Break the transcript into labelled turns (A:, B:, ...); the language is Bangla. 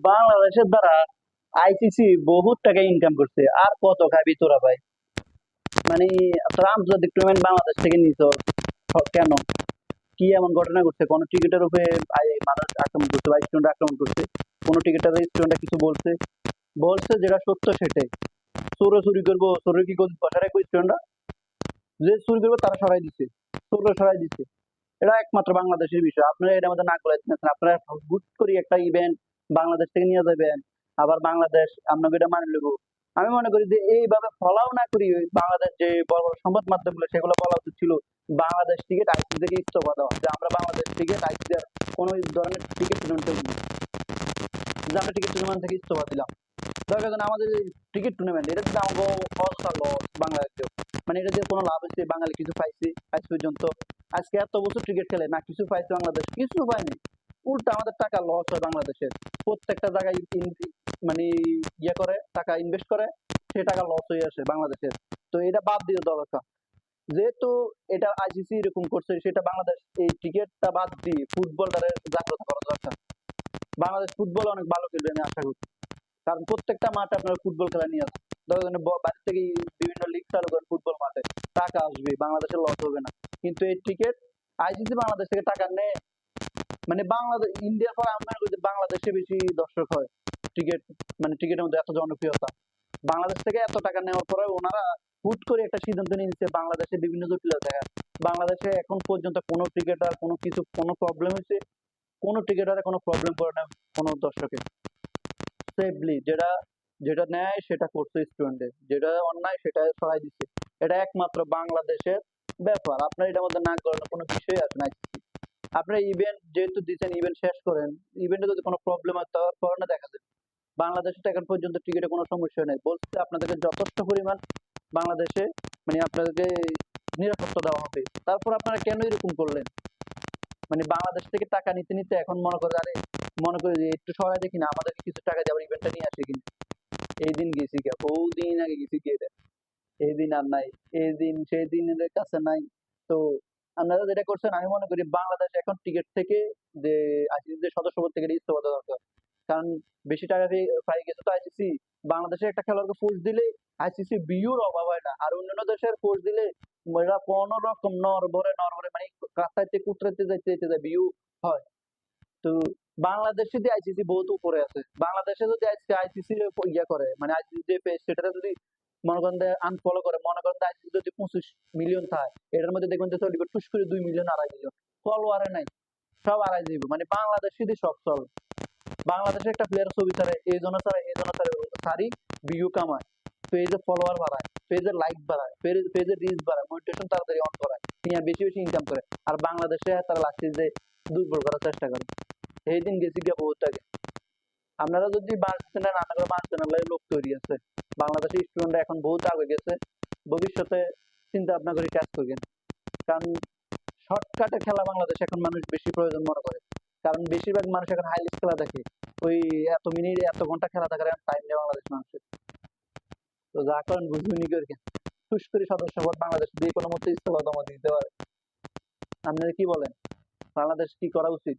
A: বাংলাদেশের দ্বারা আইসিসি বহুত টাকা ইনকাম করছে। আর কত খাবি তোরা ভাই? মানে তোরা আন্তর্জাতিক টুর্নামেন্ট বাংলাদেশ থেকে হ- কেন? কি এমন ঘটনা ঘটছে? কোন টিকিটের উপরে মানুষ আক্রমণ করছে বা স্টুডেন্ট আক্রমণ করছে? কোন টিকিটের স্টুডেন্টরা কিছু বলছে? বলছে যেটা সত্য সেটাই। চোরে চুরি করব চোরে কি করব? বসা রাখব স্টুডেন্টরা যে চুরি করব তারা সরাই দিচ্ছে চোরে সরাই দিচ্ছে এটা একমাত্র বাংলাদেশের বিষয়। আপনারা এটা আমাদের না করে আপনারা হুট করে একটা ইভেন্ট বাংলাদেশ থেকে নিয়ে যাবেন, আবার বাংলাদেশ আপনাকে এটা মানে নেব। আমি মনে করি যে এইভাবে ফলাও না করি বাংলাদেশ যে বড় বড় সংবাদ মাধ্যমগুলো, সেগুলো বলা উচিত ছিল, বাংলাদেশ টিকিট আইসি থেকে ইস্তফা দেওয়া, যে আমরা বাংলাদেশ টিকিট আইসি কোনো ধরনের টিকিট টুর্নামেন্ট যে আমরা টিকিট টুর্নামেন্ট থেকে ইস্তফা দিলাম। দরকার জন্য আমাদের টিকিট টুর্নামেন্ট এটা যদি আমাকে অবস্থা লস বাংলাদেশে মানে এটা দিয়ে কোনো লাভ হচ্ছে বাঙালি কিছু পাইছে আজ পর্যন্ত। আজকে এত বছর ক্রিকেট খেলে না কিছু পাইছে বাংলাদেশ, কিছু পায়নি। উল্টা আমাদের টাকা লস হয় বাংলাদেশের। প্রত্যেকটা জায়গায় মানে ইয়ে করে, টাকা ইনভেস্ট করে সে টাকা লস হয়ে আসে বাংলাদেশের। তো এটা বাদ দিয়ে দেওয়া দরকার। যেহেতু এটা আইসিসি এরকম করছে, সেটা বাংলাদেশ এই ক্রিকেটটা বাদ দিয়ে ফুটবলটারে জাগ্রত করা দরকার। বাংলাদেশ ফুটবল অনেক ভালো খেলবে আমি আশা করি। কারণ প্রত্যেকটা মাঠে আপনারা ফুটবল খেলা নিয়ে আসেন ধরেন ব- বাড়ি থেকে বিভিন্ন লিগ চালু করেন ফুটবল মাঠে, টাকা আসবে, বাংলাদেশের লস হবে না। কিন্তু এই টিকিট আইসিসি বাংলাদেশ থেকে টাকা নেয় মানে বাংলাদেশ ইন্ডিয়ার পর আমি মনে করি বাংলাদেশে বেশি দর্শক হয়। টিকিট মানে টিকিটের মধ্যে এত জনপ্রিয়তা। বাংলাদেশ থেকে এত টাকা নেওয়ার পরে ওনারা হুট করে একটা সিদ্ধান্ত নিয়ে নিচ্ছে, বাংলাদেশে বিভিন্ন জটিলতা দেখা। বাংলাদেশে এখন পর্যন্ত কোনো টিকিটার কোনো কিছু, কোনো প্রবলেম হয়েছে, কোনো টিকিটারে কোনো প্রবলেম করে না কোনো দর্শকের সেফলি যেটা যেটা নেয় সেটা করছে স্টুডেন্টদের যেটা অন্যায় সেটা সরাই দিচ্ছে। এটা একমাত্র বাংলাদেশের ব্যাপার। আপনার এটার মধ্যে না করেন কোনো বিষয় আছে না? আপনার ইভেন্ট যেহেতু দিচ্ছেন ইভেন্ট শেষ করেন ইভেন্টে যদি কোনো প্রবলেম হয় তারপর না দেখা যাবে। বাংলাদেশে এখন পর্যন্ত টিকিটে কোনো সমস্যা নেই। বলছে আপনাদেরকে যথেষ্ট পরিমাণ বাংলাদেশে মানে আপনাদেরকে নিরাপত্তা দেওয়া হবে। তারপর আপনারা কেন এরকম করলেন? মানে বাংলাদেশ থেকে টাকা নিতে নিতে এখন মনে করে আরে মনে করি একটু সরাই দেখি না, আমাদেরকে কিছু টাকা দিয়ে আবার ইভেন্টটা নিয়ে আসে কিনা। এই দিন গেছি কে বহু দিন আগে গেছি কে এই দিন আর নাই, এই দিন, সেই দিনের কাছে নাই। তো আপনারা যেটা করছেন, আমি মনে করি বাংলাদেশ এখন টিকিট থেকে যে আইসিসি যে সদস্যপদ থেকে ইস্তফা দেওয়া দরকার। কারণ বেশি টাকা পেয়ে পাই গেছে তো আইসিসি বাংলাদেশে একটা খেলোয়াড়কে ফোর্স দিলে আইসিসি বিউর অভাব হয় না। আর অন্যান্য দেশের ফোর্স দিলে এরা কোনো রকম নরবরে নরবরে মানে কাছাইতে কুতরাইতে যাইতে যাইতে যায় বিউ হয়। তো বাংলাদেশে যে আইসিসি বহুত উপরে আছে। বাংলাদেশে যদি আইসিসি ইয়া করে মানে আইসিসি যে পেজ সেটা যদি মনে করেন আনফলো করে, মনে করেন যদি পঁচিশ মিলিয়ন থাকে, এটার মধ্যে দেখবেন যে চলবে টুস করে দুই মিলিয়ন আড়াই মিলিয়ন ফলোয়ারে নাই, সব আড়াই দিব মানে বাংলাদেশে দিয়ে সব চল বাংলাদেশে একটা প্লেয়ার ছবি ছাড়ে, এই জন্য ছাড়ে, এই জন্য ছাড়ে সারি ভিউ কামায় পেজে ফলোয়ার বাড়ায় পেজের লাইক বাড়ায় পেজের রিচ বাড়ায় মোটিভেশন তাড়াতাড়ি অন করায় নিয়ে বেশি বেশি ইনকাম করে। আর বাংলাদেশে তারা লাগছে যে দুর্বল করার চেষ্টা করে এই দিন গেছি গিয়ে বহুত আগে। আপনারা যদি বাঁচতে না আপনারা বাঁচতে না লোক তৈরি আছে। বাংলাদেশের স্টুডেন্টরা এখন বহুত আগে গেছে, ভবিষ্যতে চিন্তা ভাবনা করে কাজ করবেন। কারণ শর্টকাটে খেলা বাংলাদেশে এখন মানুষ বেশি প্রয়োজন মনে করে। কারণ বেশিরভাগ মানুষ এখন হাইলিস্ট খেলা দেখে, ওই এত মিনিট এত ঘণ্টা খেলা দেখার টাইম নেই বাংলাদেশ মানুষের। তো যা করেন বুঝবেনি করে খুশ করে সদস্য পদ বাংলাদেশ দিয়ে কোনো মতে ইস্তফা জমা দিতে পারে। আপনারা কি বলেন? বাংলাদেশ কি করা উচিত?